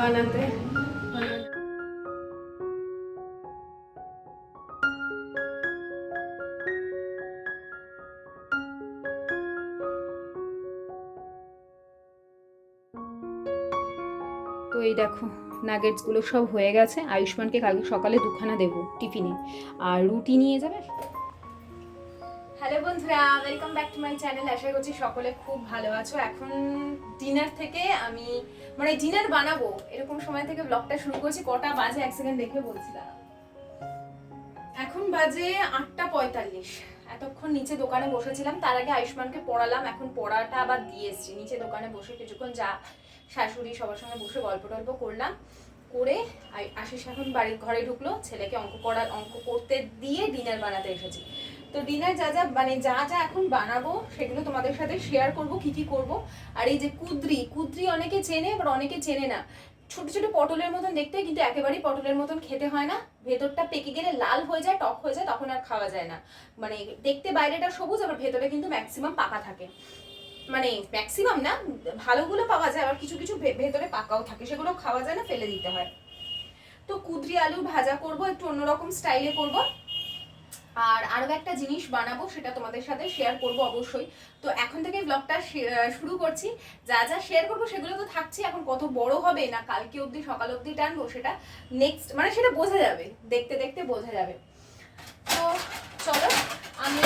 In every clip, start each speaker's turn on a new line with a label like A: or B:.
A: বানাতে। তো এই দেখো নাগেটসগুলো সব হয়ে গেছে। আয়ুষ্মানকে কালকে সকালে দুখানা দেবো টিফিনে। আর রুটি নিয়ে যাবে? বন্ধুরা welcome back to my channel আশা করছি সকলে খুব ভালো আছো। এখন ডিনার থেকে আমি মানে ডিনার বানাবো, এরকম সময় থেকে ব্লগটা শুরু করছি। কটা বাজে, এক সেকেন্ড দেখে বলছি, দাঁড়াও। এখন বাজে আটটা পঁয়তাল্লিশ। এতক্ষণ নিচে দোকানে বসেছিলাম, তার আগে আয়ুষ্মানকে পড়ালাম। এখন পড়াটা আবার দিয়ে এসছি। নিচে দোকানে বসে কিছুক্ষণ যা শাশুড়ি সবার সঙ্গে বসে গল্প টল্প করলাম। করে আশিস এখন বাড়ির ঘরে ঢুকলো। ছেলেকে অঙ্ক করার অঙ্ক করতে দিয়ে ডিনার বানাতে এসেছি। তো ডিনার যা যা মানে যা যা এখন বানাবো, সেগুলো তোমাদের সাথে শেয়ার করব, কি কি করব। আর এই যে কুদ্রি কুদ্রি অনেকে চেনে, আবার অনেকে চেনে না। ছোট ছোট পটলের মতন দেখতে, কিন্তু একেবারেই পটলের মতন খেতে হয় না। ভেতরটা পেকে গেলে লাল হয়ে যায়, টক হয়ে যায়, তখন আর খাওয়া যায় না। মানে দেখতে বাইরেটা সবুজ, আবার ভেতরে কিন্তু ম্যাক্সিমাম পাকা থাকে। মানে ম্যাক্সিমাম না, ভালোগুলো পাওয়া যায়, আবার কিছু কিছু ভেতরে পাকাও থাকে, সেগুলো খাওয়া যায় না, ফেলে দিতে হয়। তো কুদ্রি আলু ভাজা করব, একটু অন্যরকম স্টাইলে করব। আর আরও একটা জিনিস বানাবো সেটা তোমাদের সাথে শেয়ার করব অবশ্যই। তো এখন থেকে ব্লগটা শুরু করছি। যা যা শেয়ার করব সেগুলো তো থাকছে, এখন কত বড় হবে না কালকে অবধি, সকাল অবধি টানবো সেটা নেক্সট মানে সেটা বোঝা যাবে, দেখতে দেখতে বোঝা যাবে। তো চলো, আমি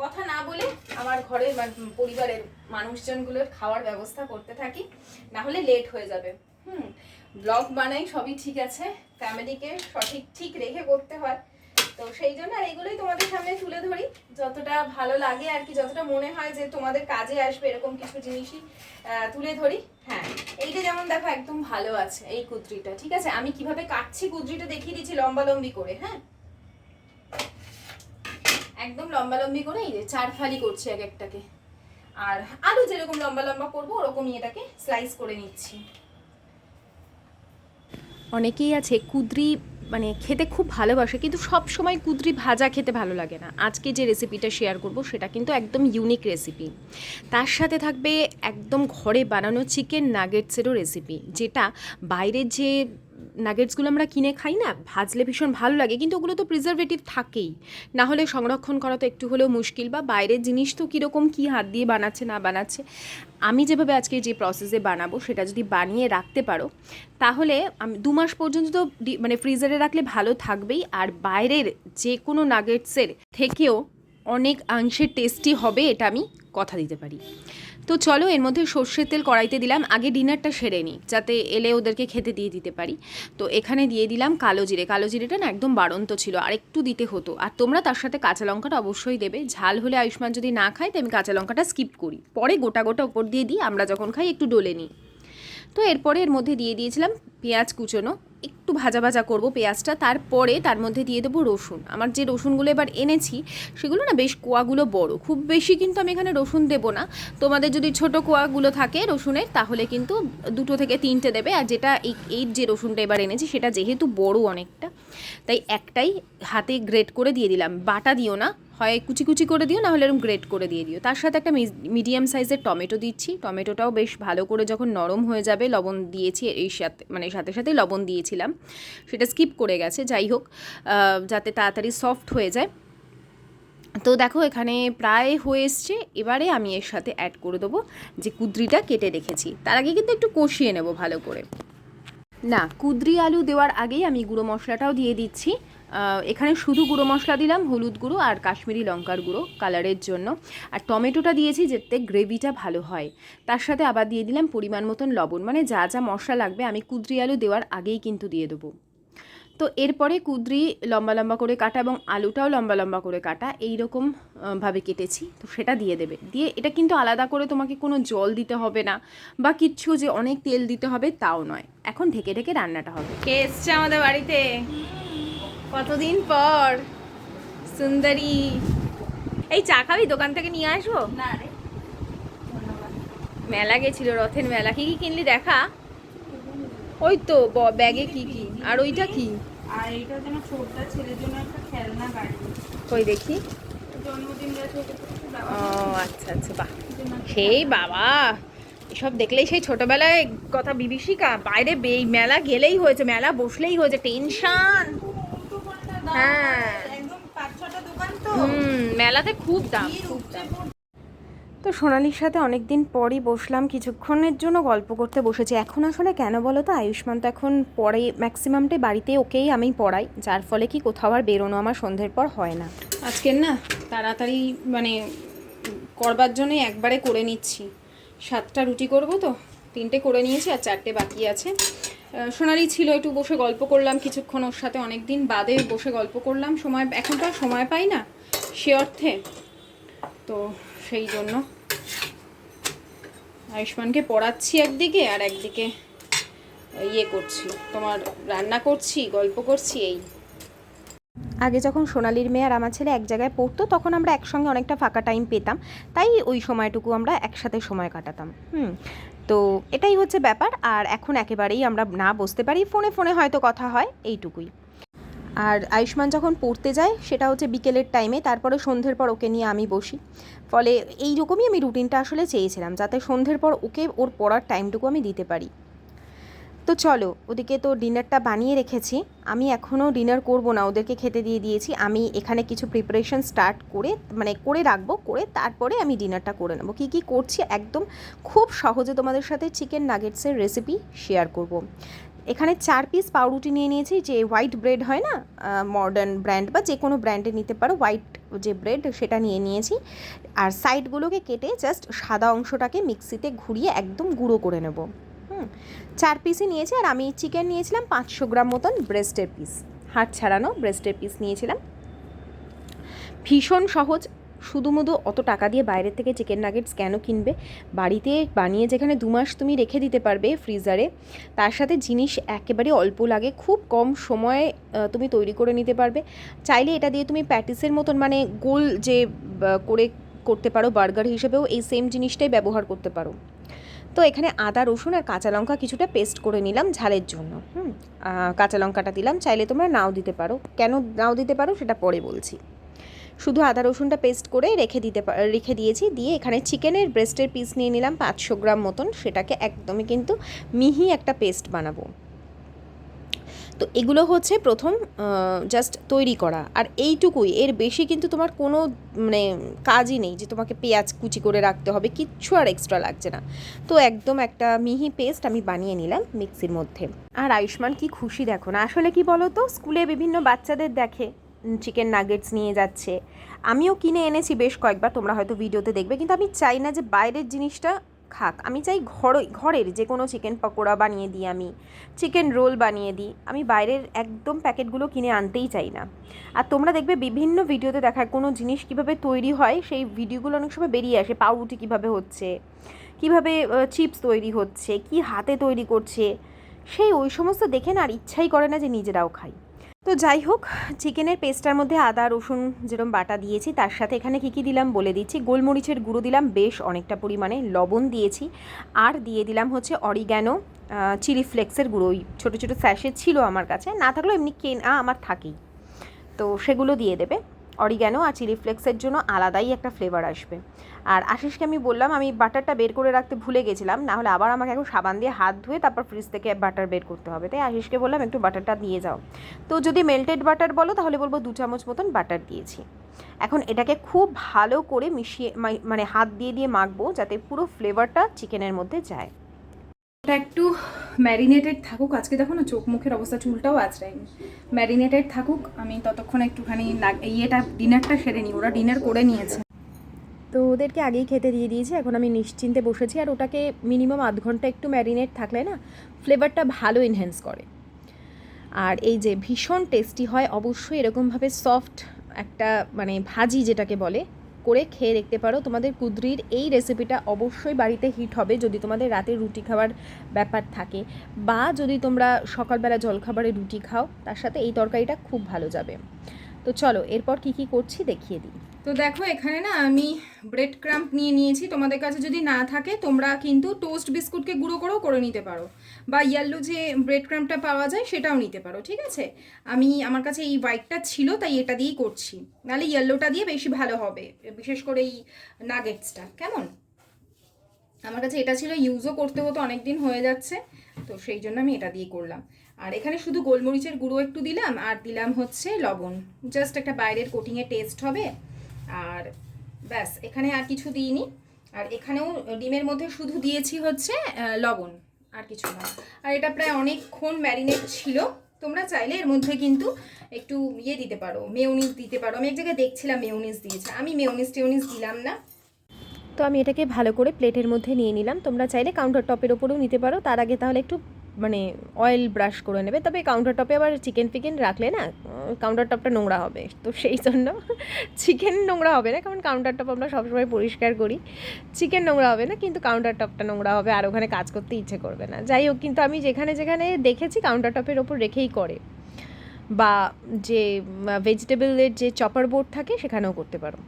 A: কথা না বলে আমার ঘরের পরিবারের মানুষজনগুলোর খাওয়ার ব্যবস্থা করতে থাকি, না হলে লেট হয়ে যাবে। হুম ব্লগ বানাই, সবই ঠিক আছে। ফ্যামিলিকে সঠিক ঠিক রেখে করতে হয়। তো সেই জন্য আর এগুলোই তোমাদের সামনে তুলে ধরি। যতটা ভালো লাগে আর কি, যতটা মনে হয় যে তোমাদের কাজে আসবে এরকম কিছু জিনিসই তুলে ধরি। হ্যাঁ এইটা যেমন দেখো একদম ভালো আছে এই কুদ্রিটা, ঠিক আছে? আমি কীভাবে কাটছি কুদ্রিটা দেখিয়ে দিচ্ছি লম্বা লম্বি করে হ্যাঁ? একদম লম্বা লম্বি করে এই যে চার ফালি করছি এক একটাকে। আর আলু যেরকম লম্বা লম্বা করব, ওরকমই এটাকে স্লাইস করে নিচ্ছি। অনেকেই আছে কুদরি মানে খেতে খুব ভালোবাসে, কিন্তু সব সময় কুদরি ভাজা খেতে ভালো লাগে না। আজকে যে রেসিপিটা শেয়ার করব, সেটা কিন্তু একদম ইউনিক রেসিপি তার সাথে থাকবে একদম ঘরে বানানো চিকেন নাগেটসেরও রেসিপি যেটা বাইরের যে নাগেটসগুলো আমরা কিনে খাই না, ভাজলে ভীষণ ভালো লাগে, কিন্তু ওগুলো তো প্রিজারভেটিভ থাকেই। না হলে সংরক্ষণ করা তো একটু হলেও মুশকিল, বা বাইরের জিনিস তো কীরকম কী হাত দিয়ে বানাচ্ছে, না বানাচ্ছে। আমি যেভাবে আজকে যে প্রসেসে বানাবো, সেটা যদি বানিয়ে রাখতে পারো, তাহলে আমি দু মাস পর্যন্ত তো মানে ফ্রিজারে রাখলে ভালো থাকবেই, আর বাইরের যে কোনো নাগেটসের থেকেও অনেক অংশে টেস্টি হবে, এটা আমি কথা দিতে পারি। তো চলো, এর মধ্যে সর্ষের তেল কড়াইতে দিলাম। আগে ডিনারটা সেরে নিই, যাতে এলে ওদেরকে খেতে দিয়ে দিতে পারি। তো এখানে দিয়ে দিলাম কালো জিরে। কালো জিরেটা না একদম বাড়ন্ত ছিল, আর একটু দিতে হতো। আর তোমরা তার সাথে কাঁচা লঙ্কাটা অবশ্যই দেবে। ঝাল হলে আয়ুষ্মান যদি না খায়, তো আমি কাঁচা লঙ্কাটা স্কিপ করি। পরে গোটা গোটা ওপর দিয়ে দিই, আমরা যখন খাই একটু ডলে নিই। তো এরপরে এর মধ্যে দিয়ে দিয়েছিলাম পেঁয়াজ কুচোনো। একটু ভাজা ভাজা করব পেঁয়াজটা, তারপরে তার মধ্যে দিয়ে দেবো রসুন। আমার যে রসুনগুলো এবার এনেছি, সেগুলো না বেশ কোয়াগুলো বড়। খুব বেশি কিন্তু আমি এখানে রসুন দেবো না। তোমাদের যদি ছোট কোয়াগুলো থাকে রসুনের, তাহলে কিন্তু দুটো থেকে তিনটে দেবে। আর যেটা এই এই যে রসুনটা এবার এনেছি, সেটা যেহেতু বড় অনেকটা, তাই একটাই হাতে গ্রেট করে দিয়ে দিলাম। বাটা দিও না। হয় কুচি কুচি করে দিও না হলে এরকম গ্রেট করে দিয়ে দিও। তার সাথে একটা মিডিয়াম সাইজের টমেটো দিচ্ছি। টমেটোটাও বেশ ভালো করে যখন নরম হয়ে যাবে, লবণ দিয়েছি এই সাথে মানে সাথে সাথে লবণ দিয়েছিলাম। সেটা স্কিপ করে গেছে, যাই হোক যাতে তাড়াতাড়ি সফট হয়ে যায়। তো দেখো, এখানে প্রায় হয়ে এসছে। এবারে আমি এর সাথে অ্যাড করে দেবো যে কুদ্রিটা কেটে রেখেছি। তার আগে কিন্তু একটু কষিয়ে নেব ভালো করে। না, কুদ্রি আলু দেওয়ার আগেই আমি গুঁড়ো মশলাটাও দিয়ে দিচ্ছি। এখানে শুধু গুঁড়ো মশলা দিলাম, হলুদ গুঁড়ো আর কাশ্মীরি লঙ্কার গুঁড়ো কালারের জন্য। আর টমেটোটা দিয়েছি যাতে গ্রেভিটা ভালো হয়। তার সাথে আবার দিয়ে দিলাম পরিমাণ মতন লবণ। মানে যা যা মশলা লাগবে আমি কুদ্রি আলু দেওয়ার আগেই কিন্তু দিয়ে দেবো। তো এরপরে কুদ্রি লম্বা লম্বা করে কাটা এবং আলুটাও লম্বা লম্বা করে কাটা এই রকম ভাবে কেটেছি। তো সেটা দিয়ে দেবে। দিয়ে এটা কিন্তু আলাদা করে তোমাকে কোনো জল দিতে হবে না বা কিচ্ছু যে অনেক তেল দিতে হবে তাও নয়। এখন ঢেকে ঢেকে রান্নাটা হবে। কে এসছে আমাদের বাড়িতে? কতদিন পর? সুন্দরী। এই চা খাবি? দোকান থেকে নিয়ে আসব?
B: না রে।
A: মেলা গেছিল রথের মেলা। কি কি কিনলি? দেখা। ওই তো ব্যাগে কি কি? আর ওইটা কি?
B: আর এইটা যেন ছোটটা ছেলের জন্য একটা খেলনা গাড়ি।
A: কই দেখি?
B: জন্মদিন
A: ও আচ্ছা আচ্ছা বাহ। সেই বাবা এসব দেখলেই সেই ছোটবেলায় কথা বিভীষিকা। বাইরে বে- মেলা গেলেই হয়েছে মেলা বসলেই হয়েছে টেনশন। হ্যাঁ। হুম মেলাতে খুব দাম। খুব দাম। তো সোনালির সাথে অনেক দিন পরই বসলাম। কিছুক্ষণের জন্য গল্প করতে বসেছি। এখন আসলে কেন বলো তো? আয়ুষ্মান তো এখন পড়ে ম্যাক্সিমামটাই বাড়িতে ওকেই আমি পড়াই। যার ফলে কি কোথাও আর বেরোনো আমার সন্ধ্যের পর হয় না। আজকের না তাড়াতাড়ি মানে করবার জন্যই একবারে করে নিচ্ছি। সাতটা রুটি করব তো, তিনটে করে নিয়েছি আর চারটে বাকি আছে। সোনালি ছিল, একটু বসে গল্প করলাম কিছুক্ষণ ওর সাথে। অনেক দিন বাদে বসে গল্প করলাম। সময় এখন তো আর সময় পাই না সে অর্থে। তো সেই জন্য। আয়ুষ্মানকে পড়াচ্ছি একদিকে আর একদিকে ইয়ে করছি, তোমার রান্না করছি, গল্প করছি, এই। আগে যখন সোনালির মেয়ে আর আমার ছেলে এক জায়গায় পড়তো, তখন আমরা একসঙ্গে অনেকটা ফাঁকা টাইম পেতাম। তাই ওই সময়টুকু আমরা একসাথে সময় কাটাতাম। হুম, তো এটাই হচ্ছে ব্যাপার। আর এখন একেবারেই আমরা না বসতে পারি, ফোনে ফোনে হয়তো কথা হয়, এইটুকুই। আর আয়ুষ্মান যখন পড়তে যায়, সেটা হচ্ছে বিকেলের টাইমে তারপরে সন্ধ্যের পর ওকে নিয়ে আমি বসি। ফলে এই রকমই আমি রুটিনটা আসলে চেয়েছিলাম, যাতে সন্ধ্যের পর ওকে ওর পড়ার টাইমটুকু আমি দিতে পারি। তো চলো, ওদিকে তো ডিনারটা বানিয়ে রেখেছি। আমি এখনও ডিনার করব না, ওদেরকে খেতে দিয়ে দিয়েছি। আমি এখানে কিছু প্রিপারেশন স্টার্ট করে মানে করে রাখব, করে তারপরে আমি ডিনারটা করে নেব। কী কী করছি একদম খুব সহজে তোমাদের সাথে চিকেন নাগেটসের রেসিপি শেয়ার করব। এখানে চার পিস পাউরুটি নিয়ে নিয়েছি, যে হোয়াইট ব্রেড হয় না মডার্ন ব্র্যান্ড বা যে কোনো ব্র্যান্ডে নিতে পারো হোয়াইট যে ব্রেড সেটা নিয়ে নিয়েছি। আর সাইডগুলোকে কেটে জাস্ট সাদা অংশটাকে মিক্সিতে ঘুরিয়ে একদম গুঁড়ো করে নেব। হুম, চার পিসই নিয়েছি, আর আমি চিকেন নিয়েছিলাম পাঁচশো গ্রাম মতন ব্রেস্টের পিস হাড় ছাড়ানো ব্রেস্টের পিস নিয়েছিলাম। ভীষণ সহজ শুধুমুধু অত টাকা দিয়ে বাইরের থেকে চিকেন নাগেটস কেন কিনবে? বাড়িতে বানিয়ে যেখানে দু মাস তুমি রেখে দিতে পারবে ফ্রিজারে, তার সাথে জিনিস একেবারে অল্প লাগে, খুব কম সময়ে তুমি তৈরি করে নিতে পারবে। চাইলে এটা দিয়ে তুমি প্যাটিসের মতন মানে গোল যে করে করতে পারো, বার্গার হিসেবেও এই সেম জিনিসটাই ব্যবহার করতে পারো। তো এখানে আদা, রসুন আর কাঁচা লঙ্কা কিছুটা পেস্ট করে নিলাম ঝালের জন্য, হুম? কাঁচা লঙ্কাটা দিলাম, চাইলে তোমরা নাও দিতে পারো। কেন নাও দিতে পারো সেটা পরে বলছি। শুধু আদা রসুনটা পেস্ট করে রেখে দিতে রেখে দিয়েছি। দিয়ে এখানে চিকেনের ব্রেস্টের পিস নিয়ে নিলাম, পাঁচশো গ্রাম মতন। সেটাকে একদমই কিন্তু মিহি একটা পেস্ট বানাবো। তো এগুলো হচ্ছে প্রথম জাস্ট তৈরি করা। আর এইটুকুই, এর বেশি কিন্তু তোমার কোনো মানে কাজই নেই যে তোমাকে পেঁয়াজ কুচি করে রাখতে হবে, কিচ্ছু আর এক্সট্রা লাগছে না। তো একদম একটা মিহি পেস্ট আমি বানিয়ে নিলাম মিক্সির মধ্যে। আর আয়ুষ্মান কি খুশি দেখো না? আসলে কি বলো তো স্কুলে বিভিন্ন বাচ্চাদের দেখে। চিকেন নাগেটস নিয়ে যাচ্ছে। আমিও কিনে এনেছি, বেশ কয়েকবার তোমরা হয়তো ভিডিওতে দেখবে, কিন্তু আমি চাই না যে বাইরের জিনিসটা খাক। আমি চাই ঘর ঘরের যে কোনো চিকেন পকোড়া বানিয়ে দিই আমি চিকেন রোল বানিয়ে দিই। আমি বাইরের একদম প্যাকেটগুলো কিনে আনতেই চাই না। আর তোমরা দেখবে বিভিন্ন ভিডিওতে দেখায় কোনো জিনিস কীভাবে তৈরি হয়, সেই ভিডিওগুলো অনেক সময় বেরিয়ে আসে, পাউরুটি কীভাবে হচ্ছে, কীভাবে চিপস তৈরি হচ্ছে, কি হাতে তৈরি করছে, সেই ওই সমস্ত দেখে না আর ইচ্ছাই করে না যে নিজেরাও খাই। তো যাই হোক, চিকেনের পেস্টটার মধ্যে আদা, রসুন যেরকম বাটা দিয়েছি, তার সাথে এখানে কী কী দিলাম বলে দিচ্ছি। গোলমরিচের গুঁড়ো দিলাম, বেশ অনেকটা পরিমাণে লবণ দিয়েছি। আর দিয়ে দিলাম হচ্ছে অরিগ্যানো চিলি ফ্লেক্সের গুঁড়ো, ওই ছোটো ছোটো স্যাশে ছিল আমার কাছে। না থাকলেও এমনি কেনা আমার থাকেই। তো সেগুলো দিয়ে দেবে। অরিগ্যানো আর চিলি ফ্লেক্সের জন্য আলাদাই একটা ফ্লেভার আসবে। আর আশিসকে আমি বললাম, আমি বাটারটা বের করে রাখতে ভুলে গেছিলাম না হলে আবার আমাকে এখন সাবান দিয়ে হাত ধুয়ে তারপর ফ্রিজ থেকে বাটার বের করতে হবে। তাই আশিসকে বললাম, একটু বাটারটা দিয়ে যাও। তো যদি মেল্টেড বাটার বলো, তাহলে বলব দু চামচ মতন বাটার দিয়েছি। এখন এটাকে খুব ভালো করে মিশিয়ে মানে হাত দিয়ে দিয়ে মাখবো, যাতে পুরো ফ্লেভারটা চিকেনের মধ্যে যায়।
B: এটা একটু ম্যারিনেটেড থাকুক, আজকে দেখো না চোখ মুখের অবস্থা, চুলটাও আঁচড়ায়নি। ম্যারিনেটেড থাকুক, আমি ততক্ষণ একটুখানি ইয়েটা ডিনারটা সেরে নিই, ওরা ডিনার করে নিয়েছে।
A: তো ওদেরকে আগেই খেতে দিয়ে দিয়েছি, এখন আমি নিশ্চিন্তে বসেছি, আর ওটাকে মিনিমাম আধ ঘণ্টা একটু ম্যারিনেট থাকলে না ফ্লেভারটা ভালো এনহ্যান্স করে। আর এই যে ভীষণ টেস্টি হয়, অবশ্যই এরকমভাবে সফট একটা মানে ভাজি যেটাকে বলে করে খেয়ে দেখতে পারো। তোমাদের কুদরির এই রেসিপিটা অবশ্যই বাড়িতে হিট হবে যদি তোমাদের রাতে রুটি খাওয়ার ব্যাপার থাকে বা যদি তোমরা সকালবেলা জলখাবারে রুটি খাও, তার সাথে এই তরকারিটা খুব ভালো যাবে। তো চলো, এরপর কি কি করছি দেখিয়ে দিই।
B: তো দেখো, এখানে না আমি ব্রেড ক্রাম্প নিয়ে নিয়েছি। তোমাদের কাছে যদি না থাকে, তোমরা কিন্তু টোস্ট বিস্কুটকে গুঁড়ো করেও করে নিতে পারো। বা ইয়েলো যে ব্রেড ক্রাম্পটা পাওয়া যায় সেটাও নিতে পারো, ঠিক আছে? আমি, আমার কাছে এই হোয়াইটটা ছিল, তাই এটা দিয়েই করছি। নাহলে ইয়েলোটা দিয়ে বেশি ভালো হবে, বিশেষ করে এই নাগেটসটা কেমন? আমার কাছে এটা ছিল ইউজও করতে হতো অনেক দিন হয়ে যাচ্ছে, তো সেই জন্য আমি এটা দিয়ে করলাম। আর এখানে শুধু গোলমরিচের গুঁড়ো একটু দিলাম, আর দিলাম হচ্ছে লবণ। জাস্ট একটা বাইরের কোটিংয়ে টেস্ট হবে, আর ব্যাস, এখানে আর কিছু দিইনি। আর এখানেও ডিমের মধ্যে শুধু দিয়েছি হচ্ছে লবণ। আর কিছু না। আর এটা প্রায় অনেকক্ষণ ম্যারিনেট ছিল। তোমরা চাইলে এর মধ্যে কিন্তু একটু ইয়ে দিতে পারো মেয়নিস দিতে পারো। আমি এক জায়গায় দেখছিলাম মেয়নিস দিয়েছে। আমি মেয়নিস টেউনিস দিলাম না।
A: তো আমি এটাকে ভালো করে প্লেটের মধ্যে নিয়ে নিলাম। তোমরা চাইলে কাউন্টার টপের ওপরেও নিতে পারো। তার আগে তাহলে একটু মানে অয়েল ব্রাশ করে নেবে, তবে কাউন্টার টপে আবার চিকেন ফিকেন রাখলে না কাউন্টার টপটা নোংরা হবে। তো সেই জন্য চিকেন নোংরা হবে না, কারণ কাউন্টার টপ আমরা সবসময় পরিষ্কার করি। চিকেন নোংরা হবে না, কিন্তু কাউন্টার টপটা নোংরা হবে, আর ওখানে কাজ করতে ইচ্ছে করবে না। যাই হোক, কিন্তু আমি যেখানে যেখানে দেখেছি কাউন্টার টপের ওপর রেখেই করে। বা যে ভেজিটেবলের যে চপার বোর্ড থাকে, সেখানেও করতে পারো।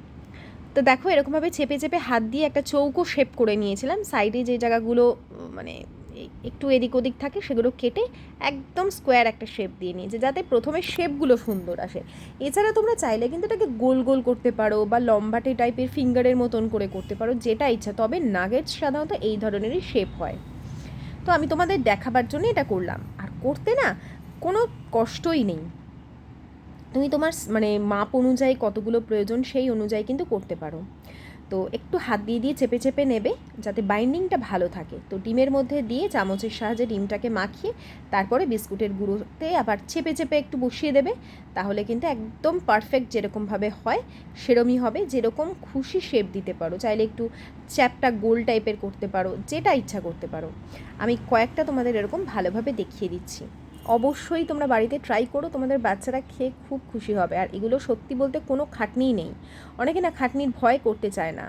A: তো দেখো, এরকমভাবে চেপে চেপে হাত দিয়ে একটা চৌকো শেপ করে নিয়েছিলাম। সাইডে যে জায়গাগুলো মানে একটু এদিক ওদিক থাকে, সেগুলো কেটে একদম স্কোয়ার একটা শেপ দিয়ে নিয়েছে যাতে প্রথমে শেপগুলো সুন্দর আসে। এছাড়া তোমরা চাইলে কিন্তু এটাকে গোল গোল করতে পারো বা লম্বাটে টাইপের ফিঙ্গারের মতন করে করতে পারো, যেটা ইচ্ছা। তবে নাগেটস সাধারণত এই ধরনেরই শেপ হয়। তো আমি তোমাদের দেখাবার জন্য এটা করলাম। আর করতে না কোনো কষ্টই নেই। তুমি তোমার মানে মাপ অনুযায়ী কতগুলো প্রয়োজন সেই অনুযায়ী কিন্তু করতে পারো। তো একটু হাত দিয়ে দিয়ে চেপে চেপে নেবে যাতে বাইন্ডিংটা ভালো থাকে। তো ডিমের মধ্যে দিয়ে চামচের সাহায্যে ডিমটাকে মাখিয়ে তারপরে বিস্কুটের গুঁড়োতে আবার চেপে চেপে একটু বসিয়ে দেবে। তাহলে কিন্তু একদম পারফেক্ট যেরকমভাবে হয়, সেরমই হবে। যেরকম খুশি শেপ দিতে পারো। চাইলে একটু চ্যাপটা গোল টাইপের করতে পারো। যেটা ইচ্ছা করতে পারো। আমি কয়েকটা তোমাদের এরকম ভালোভাবে দেখিয়ে দিচ্ছি। অবশ্যই তোমরা বাড়িতে ট্রাই করো, তোমাদের বাচ্চারা খেয়ে খুব খুশি হবে। আর এগুলো সত্যি বলতে কোনো খাটনিই নেই। অনেকে না খাটনির ভয় করতে চায় না।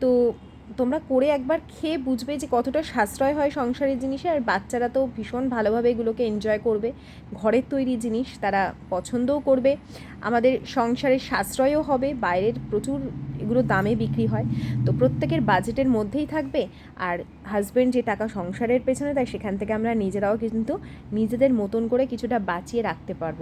A: তো তোমরা করে একবার খেয়ে বুঝবে যে কতটা সাশ্রয় হয় সংসারের জিনিসে, আর বাচ্চারা তো ভীষণ ভালোভাবে এগুলোকে এনজয় করবে। ঘরের তৈরি জিনিস তারা পছন্দও করবে। আমাদের সংসারের সাশ্রয়ও হবে, বাইরের প্রচুর এগুলো দামে বিক্রি হয়। তো প্রত্যেকের বাজেটের মধ্যেই থাকবে, আর হাজব্যান্ড যে টাকা সংসারের পেছনে দেয়, সেখান থেকে আমরা নিজেরাও কিন্তু নিজেদের মতন করে কিছুটা বাঁচিয়ে রাখতে পারব।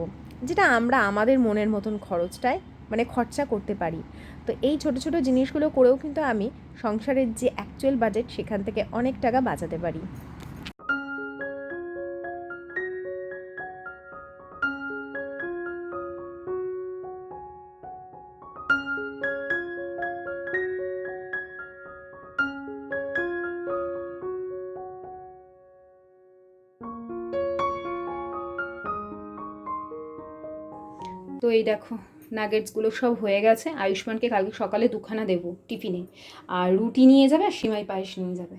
A: যেটা আমরা আমাদের মনের মতন খরচটায় মানে খরচা করতে পারি। তো এই ছোট ছোট জিনিসগুলো করেও কিন্তু আমি সংসারের যে অ্যাকচুয়াল বাজেট সেখান থেকে অনেক টাকা বাঁচাতে পারি।
B: তো এই দেখো নাগেটসগুলো সব হয়ে গেছে। আয়ুষ্মানকে কালকে সকালে দুখানা দেবো টিফিনে। আর রুটি নিয়ে যাবে আর সিমাই পায়েস নিয়ে যাবে।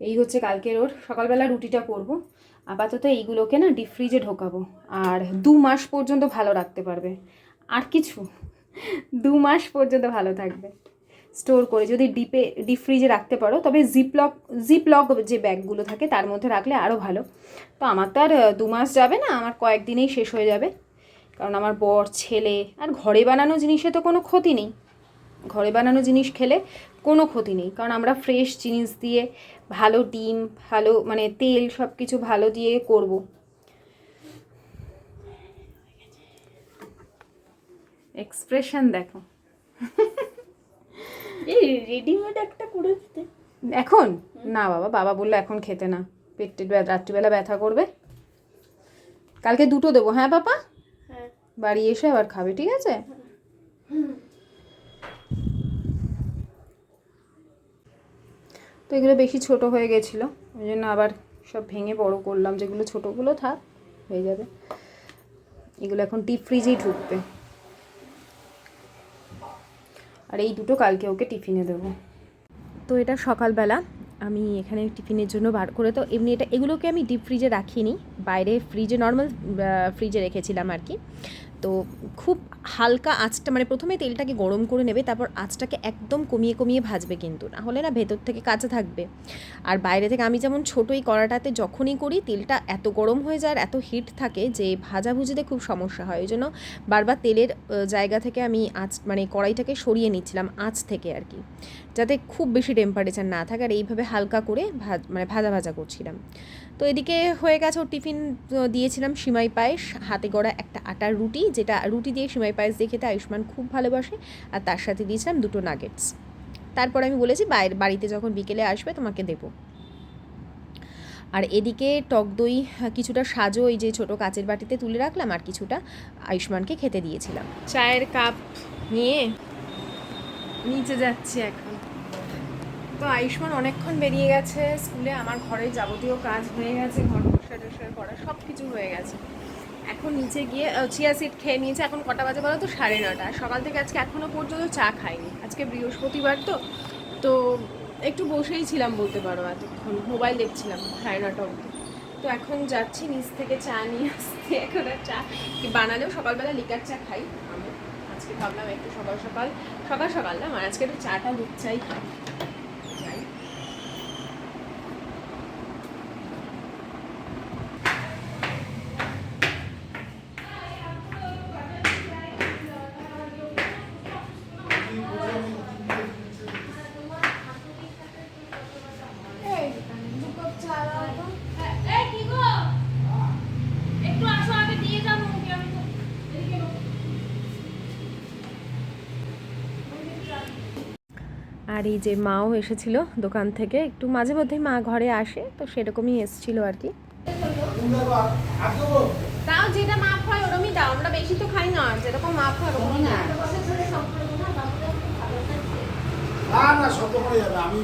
B: এই হচ্ছে কালকের ওর। সকালবেলা রুটিটা করব। আপাতত এইগুলোকে না ডিপ ফ্রিজে ঢোকাবো। আর দু মাস পর্যন্ত ভালো রাখতে পারবে। আর কিছু। দু মাস পর্যন্ত ভালো থাকবে। স্টোর করে যদি ডিপে ডিপ ফ্রিজে রাখতে পারো, তবে জিপলক জিপলক যে ব্যাগগুলো থাকে তার মধ্যে রাখলে আরও ভালো। তো আমার তো আর দু মাস যাবে না, আমার কয়েকদিনেই শেষ হয়ে যাবে। কারণ আমার বর ছেলে আর ঘরে বানানো জিনিসে তো কোনো ক্ষতি নেই। ঘরে বানানো জিনিস খেলে কোনো ক্ষতি নেই। কারণ আমরা ফ্রেশ জিনিস দিয়ে ভালো ডিম ভালো মানে তেল সব কিছু ভালো দিয়ে করব। এক্সপ্রেশন দেখো।
C: এই রেডিমেড একটা করে দিতে
B: এখন? না বাবা বাবা বলল এখন খেতে না। পেটে রাত্রিবেলা ব্যথা করবে। কালকে দুটো দেবো হ্যাঁ বাবা? বাড়ি এসে আবার খাবে, ঠিক আছে? তো এগুলো বেশি ছোট হয়ে গেছিল, ওই জন্য আবার সব ভেঙে বড় করলাম, যেগুলো ছোটোগুলো থাক, হয়ে যাবে। এগুলো এখন ডিপ ফ্রিজেই ঢুকবে। আর এই দুটো কালকে ওকে টিফিনে দেবো।
A: তো এটা সকালবেলা আমি এখানে টিফিনের জন্য বার করে, তো এমনি এটা, এগুলোকে আমি ডিপ ফ্রিজে রাখিনি। বাইরে ফ্রিজে নর্মাল ফ্রিজে রেখেছিলাম আর কি। তো খুব হালকা আঁচটা মানে প্রথমে তেলটাকে গরম করে নেবে, তারপর আঁচটাকে একদম কমিয়ে কমিয়ে ভাজবে কিন্তু। না হলে না ভেতর থেকে কাঁচা থাকবে। আর বাইরে থেকে আমি যেমন ছোটোই কড়াটাতে যখনই করি, তেলটা এত গরম হয়ে যায় আর এত হিট থাকে যে ভাজাভুজিতে খুব সমস্যা হয়। ওই জন্য বারবার তেলের জায়গা থেকে আমি আঁচ মানে কড়াইটাকে সরিয়ে নিচ্ছিলাম আঁচ থেকে আর কি, যাতে খুব বেশি টেম্পারেচার না থাকে। আর এইভাবে হালকা করে ভাজ মানে ভাজা ভাজা করছিলাম। তো এদিকে হয়ে গেছে ওর টিফিন দিয়েছিলাম সিমাই পায়েস, হাতে গড়া একটা আটার রুটি, যেটা রুটি দিয়ে সিমাই পায়েস দিয়ে খেতে আয়ুষ্মান খুব ভালোবাসে আর তার সাথে দিয়েছিলাম দুটো নাগেটস তারপর আমি বলেছি, বাইরে, বাড়িতে যখন বিকেলে আসবে তোমাকে দেবো। আর এদিকে টক দই কিছুটা সাজো ওই যে ছোট কাচের বাটিতে তুলে রাখলাম আর কিছুটা আয়ুষ্মানকে খেতে দিয়েছিলাম। চায়ের কাপ নিয়ে নিচে যাচ্ছি এখন। তো আয়ুষ্মান অনেকক্ষণ বেরিয়ে গেছে, স্কুলে আমার ঘরের যাবতীয় কাজ হয়ে গেছে, ঘর পরিষ্কার করা সব কিছু হয়ে গেছে। এখন নিচে গিয়ে চিয়া সিট খেয়ে নিয়েছে, এখন কটা বাজে বলো তো? সাড়ে নটা। সকাল থেকে আজকে এখনও পর্যন্ত চা খাইনি। আজকে বৃহস্পতিবার তো। তো একটু বসেই ছিলাম বলতে পারো এতক্ষণ। মোবাইল দেখছিলাম সাড়ে নটা অবধি। তো এখন যাচ্ছি নিচ থেকে চা নিয়ে আসতে। এখন আর চা বানালেও সকালবেলা লিকার চা খাই। আমি আজকে ভাবলাম একটু সকাল সকাল সকাল সকাল না মানে আজকে একটু চাটা দুধ চাই খাই যাই আর এই যে মাও এসেছিল দোকান থেকে একটু মাঝে মধ্যেই মা ঘরে আসে তো সেরকমই এসেছিল আর কি। তাও যেটা মাপ হয় ওরমই দাও আমরা বেশি তো খাই না যেরকম মাপ হয় ওরকমই না
D: না না শব্দ করে যাবে আমি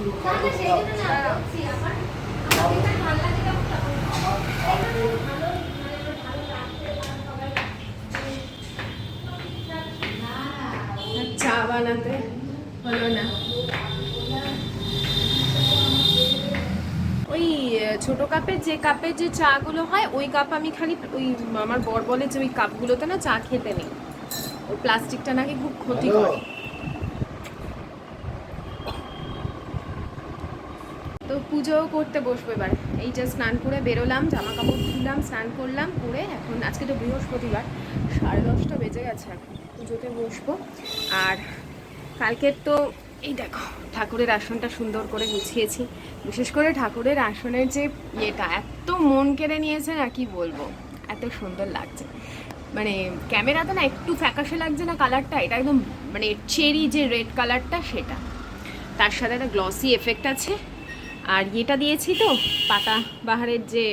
A: চা বানাতে হলো না। ওই ছোট কাপের যে কাপের যে চাগুলো হয় ওই কাপ আমি খালি ওই আমার বর বলে যে ওই কাপগুলোতে না চা খেতে নেই। ওই প্লাস্টিকটা নাকি খুব ক্ষতি করে। তো পুজো করতে বসবো এবার। এই যে স্নান করে বেরোলাম জামা কাপড় খুললাম স্নান করলাম করে এখন আজকে তো বৃহস্পতিবার সাড়ে দশটা বেজে গেছে এখন। পুজোতে বসবো। আর কালকের তো এই দেখো, ঠাকুরের আসনটা সুন্দর করে গুছিয়েছি। বিশেষ করে ঠাকুরের আসনের যে ইয়েটা, এত মন কেড়ে নিয়েছে না কি বলব, এত সুন্দর লাগছে। মানে ক্যামেরাতে না একটু ফ্যাকাশে লাগছে না কালারটা, এটা একদম মানে চেরি যে রেড কালারটা সেটা। তার সাথে একটা গ্লসি এফেক্ট আছে। আর ইয়েটা দিয়েছি তো, পাতা বাহারের যে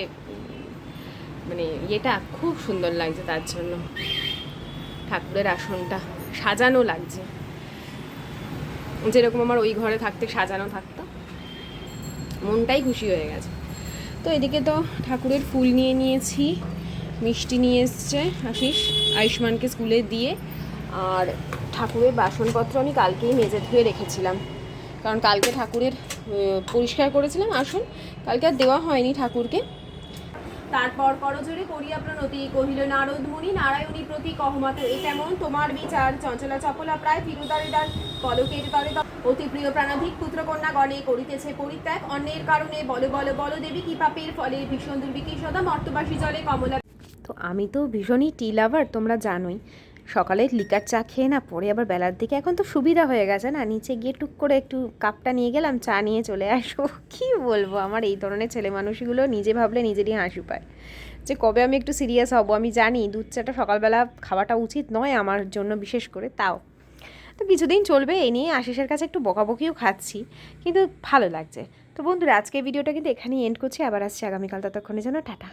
A: মানে ইয়েটা, খুব সুন্দর লাগছে তার জন্য। ঠাকুরের আসনটা সাজানো লাগছে। যেরকম আমার ওই ঘরে থাকতে, সাজানো থাকতো। মনটাই খুশি হয়ে গেছে। তো এদিকে তো ঠাকুরের ফুল নিয়ে নিয়েছি, মিষ্টি নিয়ে এসছে আশিস আয়ুষ্মানকে স্কুলে দিয়ে। আর ঠাকুরের বাসনপত্র আমি কালকেই মেজে ধুয়ে রেখেছিলাম। কারণ কালকে ঠাকুরের পরিষ্কার করেছিলাম আসুন। কালকে আর দেওয়া হয়নি ঠাকুরকে। তারপর করজোরে করিয়া প্রণতি কহিল, নারদ মুনি, নারায়ণী প্রতি কহমত। এ কেমন তোমার বিচার, চঞ্চলা চপলা প্রায় ফিরুদারে দান পলকের তরে অতি প্রিয় প্রাণাধিক পুত্রকন্যা গণে করিতেছে পরিত্যাগ। অন্যের কারণে বল বল বল দেবী কি পাপের ফলে ভীষণ দুর্বিকী সদা মর্তবাসী জলে কমলা তো আমি তো ভীষণই টি লাভার তোমরা জানোই। সকালে লিকার চা খেয়ে না পরে আবার বেলার দিকে এখন তো সুবিধা হয়ে গেছে না, নিচে গিয়ে টুক করে একটু কাপটা নিয়ে গেলাম, চা নিয়ে চলে আসো কি বলব আমার এই ধরনের ছেলে মানুষগুলো নিজে ভাবলে নিজেরই হাসি পায়। যে কবে আমি একটু সিরিয়াস হব, আমি জানি, দুধ চাটা সকালবেলা খাওয়াটা উচিত নয় আমার জন্য বিশেষ করে, তাও। তো কিছুদিন চলবে, এই নিয়ে আশিসের কাছে একটু বকাবকিও খাচ্ছি, কিন্তু ভালো লাগছে। তো বন্ধুরা আজকে ভিডিওটা কিন্তু এখানেই এন্ড করছি, আবার আসছি আগামীকাল, ততক্ষণের জন্য, টাটা।